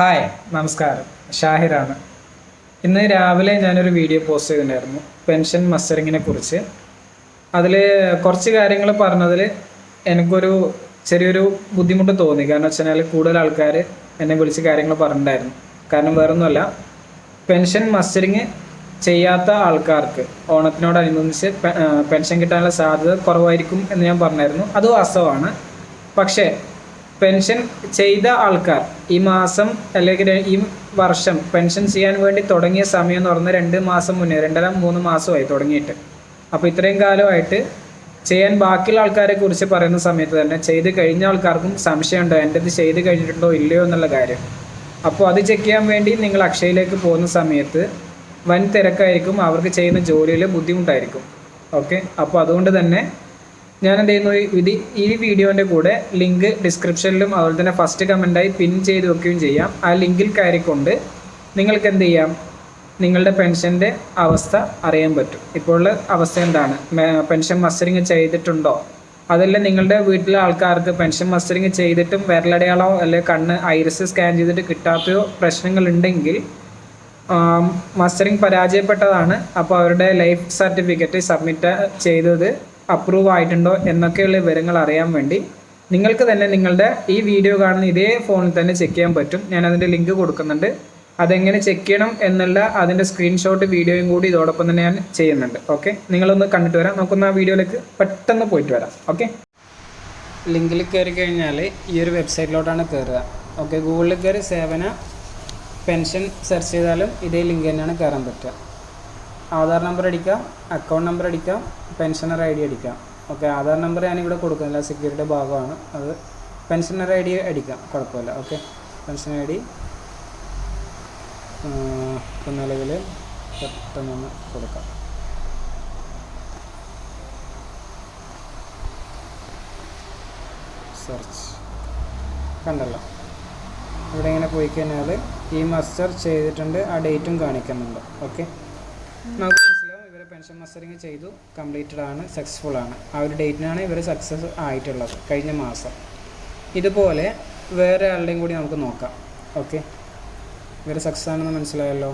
Hi നമസ്കാരം. ഷാഹിറാണ്. ഇന്ന് രാവിലെ ഞാനൊരു വീഡിയോ പോസ്റ്റ് ചെയ്തിട്ടുണ്ടായിരുന്നു പെൻഷൻ മസ്റ്ററിങ്ങിനെ കുറിച്ച്. അതിൽ കുറച്ച് കാര്യങ്ങൾ പറഞ്ഞതിൽ എനിക്കൊരു ചെറിയൊരു ബുദ്ധിമുട്ട് തോന്നി. കാരണം വെച്ചാൽ കൂടുതൽ ആൾക്കാർ എന്നെ വിളിച്ച് കാര്യങ്ങൾ പറഞ്ഞിട്ടുണ്ടായിരുന്നു. കാരണം വേറൊന്നുമല്ല പെൻഷൻ മസ്റ്ററിങ് ചെയ്യാത്ത ആൾക്കാർക്ക് ഓണത്തിനോടനുബന്ധിച്ച് പെൻഷൻ കിട്ടാനുള്ള സാധ്യത കുറവായിരിക്കും എന്ന് ഞാൻ പറഞ്ഞായിരുന്നു. അത് വാസ്തവമാണ്. പക്ഷേ പെൻഷൻ ചെയ്ത ആൾക്കാർ. ഈ മാസം അല്ലെങ്കിൽ ഈ വർഷം പെൻഷൻ ചെയ്യാൻ വേണ്ടി തുടങ്ങിയ സമയം എന്ന് പറഞ്ഞാൽ രണ്ട് മാസം മുന്നേ രണ്ടര മൂന്ന് മാസമായി തുടങ്ങിയിട്ട്. അപ്പോൾ ഇത്രയും കാലമായിട്ട് ചെയ്യാൻ ബാക്കിയുള്ള ആൾക്കാരെ കുറിച്ച് പറയുന്ന സമയത്ത് തന്നെ ചെയ്ത് കഴിഞ്ഞ ആൾക്കാർക്കും സംശയമുണ്ടോ എന്റെ ഇത് ചെയ്ത് കഴിഞ്ഞിട്ടുണ്ടോ? ഇല്ലയോ എന്നുള്ള കാര്യം. അപ്പോൾ അത് ചെക്ക് ചെയ്യാൻ വേണ്ടി നിങ്ങൾ അക്ഷയയിലേക്ക് പോകുന്ന സമയത്ത് വൻ തിരക്കായിരിക്കും. അവർക്ക് ചെയ്യുന്ന ജോലിയിൽ ബുദ്ധിമുട്ടായിരിക്കും. ഓക്കെ? അപ്പോൾ അതുകൊണ്ട് തന്നെ ഞാൻ എന്ത് ചെയ്യുന്നു ഇത് ഈ വീഡിയോന്റെ കൂടെ ലിങ്ക് ഡിസ്ക്രിപ്ഷനിലും അതുപോലെ തന്നെ ഫസ്റ്റ് കമന്റായി പിൻ ചെയ്ത് വെക്കുകയും ചെയ്യാം. ആ ലിങ്കിൽ കയറിക്കൊണ്ട് നിങ്ങൾക്ക് എന്ത് ചെയ്യാം നിങ്ങളുടെ പെൻഷന്റെ അവസ്ഥ അറിയാൻ പറ്റും. ഇപ്പോൾ ഉള്ള അവസ്ഥ എന്താണ്? പെൻഷൻ മസ്റ്ററിങ് ചെയ്തിട്ടുണ്ടോ? അതല്ല നിങ്ങളുടെ വീട്ടിലെ ആൾക്കാർക്ക് പെൻഷൻ മസ്റ്ററിങ് ചെയ്തിട്ടും വിരലടയാളോ അല്ലെങ്കിൽ കണ്ണ് ഐറിസ് സ്കാൻ ചെയ്തിട്ട് കിട്ടാത്തയോ പ്രശ്നങ്ങളുണ്ടെങ്കിൽ മസ്റ്ററിങ് പരാജയപ്പെട്ടതാണ്. അപ്പോൾ അവരുടെ ലൈഫ് സർട്ടിഫിക്കറ്റ് സബ്മിറ്റ് ചെയ്തത് അപ്രൂവ് ആയിട്ടുണ്ടോ എന്നൊക്കെയുള്ള വിവരങ്ങൾ അറിയാൻ വേണ്ടി നിങ്ങൾക്ക് തന്നെ നിങ്ങളുടെ ഈ വീഡിയോ കാണുന്ന ഇതേ ഫോണിൽ തന്നെ ചെക്ക് ചെയ്യാൻ പറ്റും. ഞാൻ അതിന്റെ ലിങ്ക് കൊടുക്കുന്നുണ്ട്. അതെങ്ങനെ ചെക്ക് ചെയ്യണം എന്നുള്ള അതിന്റെ സ്ക്രീൻഷോട്ട് വീഡിയോയും കൂടി ഇതോടൊപ്പം തന്നെ ഞാൻ ചെയ്യുന്നുണ്ട്. ഓക്കെ നിങ്ങളൊന്ന് കണ്ടിട്ട് വരാം. നമുക്കൊന്ന് ആ വീഡിയോയിലേക്ക് പെട്ടെന്ന് പോയിട്ട് വരാം. ഓക്കെ ലിങ്കിൽ കയറി കഴിഞ്ഞാൽ ഈ ഒരു വെബ്സൈറ്റിലോട്ടാണ് കയറുക ഓക്കെ ഗൂഗിളിൽ കയറി സേവന പെൻഷൻ സെർച്ച് ചെയ്താലും ഇതേ ലിങ്ക് തന്നെയാണ് കയറാൻ പറ്റുക. ആധാർ നമ്പർ അടിക്കാം അക്കൗണ്ട് നമ്പർ അടിക്കാം പെൻഷനർ ഐ ഡി അടിക്കാം. ഓക്കെ ആധാർ നമ്പർ ഞാനിവിടെ കൊടുക്കുന്നില്ല സെക്യൂരിറ്റി ഭാഗമാണ്. അത് പെൻഷനർ ഐ ഡി അടിക്കാം കുഴപ്പമില്ല. ഓക്കെ പെൻഷൻ ഐ ഡി ഇപ്പം നിലവിൽ പെട്ടെന്ന് കൊടുക്കാം. സെർച്ച്. കണ്ടല്ലോ. ഇവിടെ ഇങ്ങനെ പോയി കഴിഞ്ഞാൽ ഈ മസ്റ്റർ ചെയ്തിട്ടുണ്ട് ആ ഡേറ്റും കാണിക്കുന്നുണ്ട്. ഓക്കെ. നമുക്ക് മനസ്സിലാവും ഇവർ പെൻഷൻ മസ്റ്ററിങ് ചെയ്തു കംപ്ലീറ്റഡ് ആണ് സക്സസ്ഫുൾ ആണ്. ആ ഒരു ഡേറ്റിനാണ് ഇവർ സക്സസ് ആയിട്ടുള്ളത് കഴിഞ്ഞ മാസം. ഇതുപോലെ വേറെ ആളുടെയും കൂടി നമുക്ക് നോക്കാം. ഓക്കെ ഇവർ സക്സസ് ആണെന്ന് മനസ്സിലായല്ലോ?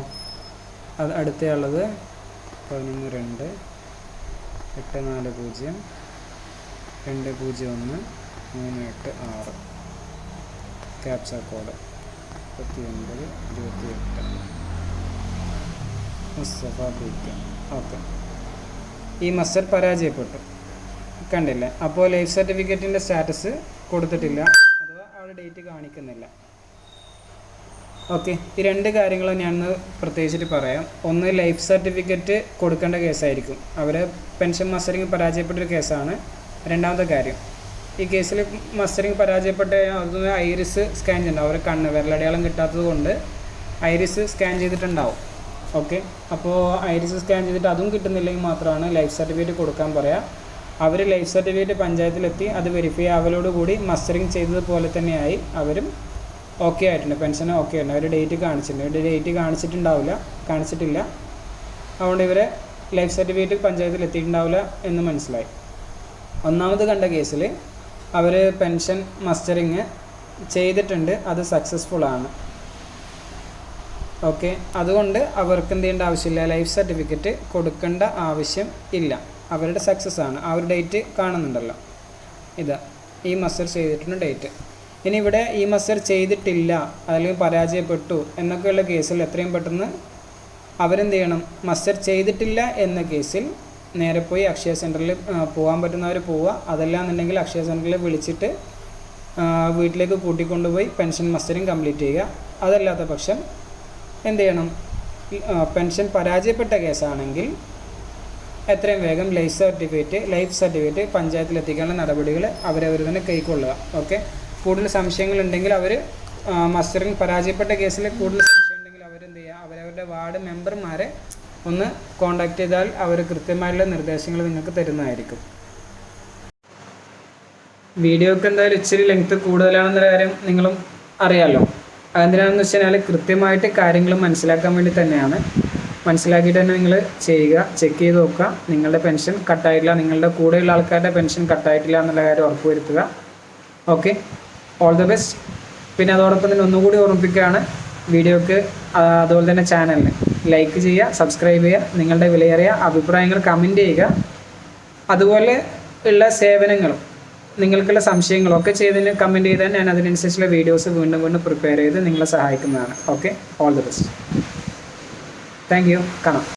അത് അടുത്തയുള്ളത് പതിനൊന്ന് രണ്ട് എട്ട് നാല് പൂജ്യം രണ്ട് പൂജ്യം ഒന്ന് മൂന്ന് എട്ട് ആറ്. ക്യാപ്ചർ കോഡ് മുപ്പത്തി ഒൻപത് ഇരുപത്തി എട്ട് മുസ്തഫ ബീക്ക ഓക്കെ. ഈ മസ്റ്റർ പരാജയപ്പെട്ടു. കണ്ടില്ലേ? അപ്പോൾ ലൈഫ് സർട്ടിഫിക്കറ്റിന്റെ സ്റ്റാറ്റസ് കൊടുത്തിട്ടില്ല. അഥവാ അവിടെ ഡേറ്റ് കാണിക്കുന്നില്ല. ഓക്കെ. ഈ രണ്ട് കാര്യങ്ങൾ ഞാനൊന്ന് പ്രത്യേകിച്ചിട്ട് പറയാം. ഒന്ന് ലൈഫ് സർട്ടിഫിക്കറ്റ് കൊടുക്കേണ്ട കേസായിരിക്കും. അവർ പെൻഷൻ മസ്റ്ററിങ് പരാജയപ്പെട്ടൊരു കേസാണ്. രണ്ടാമത്തെ കാര്യം ഈ കേസിൽ മസ്റ്ററിങ് പരാജയപ്പെട്ട അതൊന്ന് ഐറിസ് സ്കാൻ ചെയ്യണ്ട അവരെ കണ്ണ് വിരലടയാളം കിട്ടാത്തത് കൊണ്ട് ഐറിസ് സ്കാൻ ചെയ്തിട്ടുണ്ടാവും. ഓക്കെ. അപ്പോൾ ഐറിസ് സ്കാൻ ചെയ്തിട്ട് അതും കിട്ടുന്നില്ലെങ്കിൽ മാത്രമാണ് ലൈഫ് സർട്ടിഫിക്കറ്റ് കൊടുക്കാൻ പറയുക അവർ ലൈഫ് സർട്ടിഫിക്കറ്റ് പഞ്ചായത്തിലെത്തി അത് വെരിഫൈ ആവലോടുകൂടി മസ്റ്ററിങ് ചെയ്തതുപോലെ തന്നെയായി അവരും ഓക്കെ ആയിട്ടുണ്ട്. പെൻഷൻ ഓക്കെ ആയിട്ടുണ്ട്. അവർ ഡേറ്റ് കാണിച്ചിട്ടുണ്ട്. ഇവരുടെ ഡേറ്റ് കാണിച്ചിട്ടുണ്ടാവില്ല. കാണിച്ചിട്ടില്ല. അതുകൊണ്ട് ഇവരെ ലൈഫ് സർട്ടിഫിക്കറ്റ് പഞ്ചായത്തിൽ എത്തിയിട്ടുണ്ടാവില്ല എന്ന് മനസ്സിലായി. ഒന്നാമത് കണ്ട കേസിൽ അവർ പെൻഷൻ മസ്റ്ററിങ് ചെയ്തിട്ടുണ്ട്. അത് സക്സസ്ഫുൾ ആണ്. ഓക്കെ. അതുകൊണ്ട് അവർക്ക് എന്ത് ചെയ്യേണ്ട ആവശ്യമില്ല. ലൈഫ് സർട്ടിഫിക്കറ്റ് കൊടുക്കേണ്ട ആവശ്യം ഇല്ല. അവരുടെ സക്സസ് ആണ്. ആ ഒരു ഡേറ്റ് കാണുന്നുണ്ടല്ലോ. ഇതാ. ഈ മസ്റ്റർ ചെയ്തിട്ടുണ്ട് ഡേറ്റ് ഇനി ഇവിടെ ഈ മസ്റ്റർ ചെയ്തിട്ടില്ല അല്ലെങ്കിൽ പരാജയപ്പെട്ടു എന്നൊക്കെയുള്ള കേസിൽ എത്രയും പെട്ടെന്ന് അവരെന്ത് ചെയ്യണം? മസ്റ്റർ ചെയ്തിട്ടില്ല എന്ന കേസിൽ നേരെ പോയി അക്ഷയ സെന്ററിൽ പോകാൻ പറ്റുന്നവർ പോവുക. അതല്ല എന്നുണ്ടെങ്കിൽ അക്ഷയ സെന്ററിൽ വിളിച്ചിട്ട് വീട്ടിലേക്ക് കൂട്ടിക്കൊണ്ടുപോയി പെൻഷൻ മസ്റ്ററിങ് കംപ്ലീറ്റ് ചെയ്യുക. അതല്ലാത്ത പക്ഷം എന്ത് ചെയ്യണം? പെൻഷൻ പരാജയപ്പെട്ട കേസാണെങ്കിൽ എത്രയും വേഗം ലൈഫ് സർട്ടിഫിക്കറ്റ് ലൈഫ് സർട്ടിഫിക്കറ്റ് പഞ്ചായത്തിൽ എത്തിക്കാനുള്ള നടപടികൾ അവരവർ തന്നെ കൈക്കൊള്ളുക. ഓക്കെ? കൂടുതൽ സംശയങ്ങളുണ്ടെങ്കിൽ അവർ മസ്റ്ററിങ് പരാജയപ്പെട്ട കേസിൽ കൂടുതൽ സംശയം ഉണ്ടെങ്കിൽ അവരെന്ത് ചെയ്യുക? അവരവരുടെ വാർഡ് മെമ്പർമാരെ ഒന്ന് കോണ്ടാക്ട് ചെയ്താൽ അവർ കൃത്യമായിട്ടുള്ള നിർദ്ദേശങ്ങൾ നിങ്ങൾക്ക് തരുന്നതായിരിക്കും. വീഡിയോക്ക് എന്തായാലും ഇച്ചിരി ലെങ്ത് കൂടുതലാണെന്നൊരു കാര്യം നിങ്ങളും അറിയാമല്ലോ അതെന്തിനാണെന്ന് വെച്ച് കഴിഞ്ഞാൽ കൃത്യമായിട്ട് കാര്യങ്ങൾ മനസ്സിലാക്കാൻ വേണ്ടി തന്നെയാണ്. മനസ്സിലാക്കിയിട്ട് തന്നെ നിങ്ങൾ ചെയ്യുക ചെക്ക് ചെയ്ത് നോക്കുക. നിങ്ങളുടെ പെൻഷൻ കട്ടായിട്ടില്ല നിങ്ങളുടെ കൂടെയുള്ള ആൾക്കാരുടെ പെൻഷൻ കട്ടായിട്ടില്ല എന്നുള്ള കാര്യം ഉറപ്പുവരുത്തുക ഓക്കെ ഓൾ ദ ബെസ്റ്റ് പിന്നെ അതോടൊപ്പം തന്നെ ഒന്നുകൂടി ഓർമ്മിപ്പിക്കുകയാണ് വീഡിയോക്ക് അതുപോലെ തന്നെ ചാനലിന് ലൈക്ക് ചെയ്യുക സബ്സ്ക്രൈബ് ചെയ്യുക നിങ്ങളുടെ വിലയേറിയ അഭിപ്രായങ്ങൾ കമന്റ് ചെയ്യുക. അതുപോലെ ഉള്ള സേവനങ്ങളും നിങ്ങൾക്കുള്ള സംശയങ്ങളൊക്കെ ചെയ്തതിന് കമന്റ് ചെയ്താൽ ഞാൻ അതിനനുസരിച്ചുള്ള വീഡിയോസ് വീണ്ടും വീണ്ടും പ്രിപ്പയർ ചെയ്ത് നിങ്ങളെ സഹായിക്കുന്നതാണ്. Okay all the best thank you കാണാം